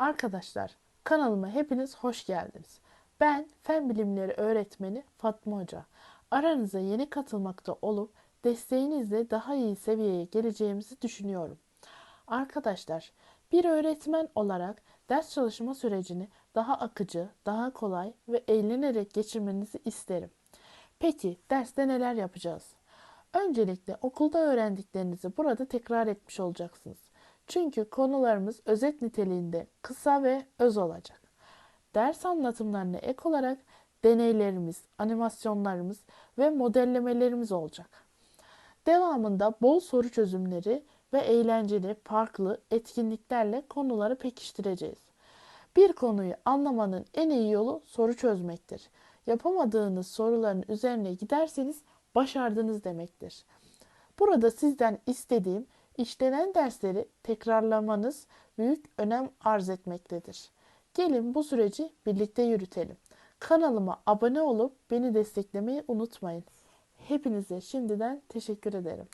Arkadaşlar kanalıma hepiniz hoş geldiniz. Ben Fen Bilimleri öğretmeni Fatma Hoca. Aranıza yeni katılmakta olup desteğinizle daha iyi seviyeye geleceğimizi düşünüyorum. Arkadaşlar bir öğretmen olarak ders çalışma sürecini daha akıcı, daha kolay ve eğlenerek geçirmenizi isterim. Peki derste neler yapacağız? Öncelikle okulda öğrendiklerinizi burada tekrar etmiş olacaksınız. Çünkü konularımız özet niteliğinde kısa ve öz olacak. Ders anlatımlarına ek olarak deneylerimiz, animasyonlarımız ve modellemelerimiz olacak. Devamında bol soru çözümleri ve eğlenceli, farklı etkinliklerle konuları pekiştireceğiz. Bir konuyu anlamanın en iyi yolu soru çözmektir. Yapamadığınız soruların üzerine giderseniz başardınız demektir. Burada sizden istediğim işlenen dersleri tekrarlamanız büyük önem arz etmektedir. Gelin bu süreci birlikte yürütelim. Kanalıma abone olup beni desteklemeyi unutmayın. Hepinize şimdiden teşekkür ederim.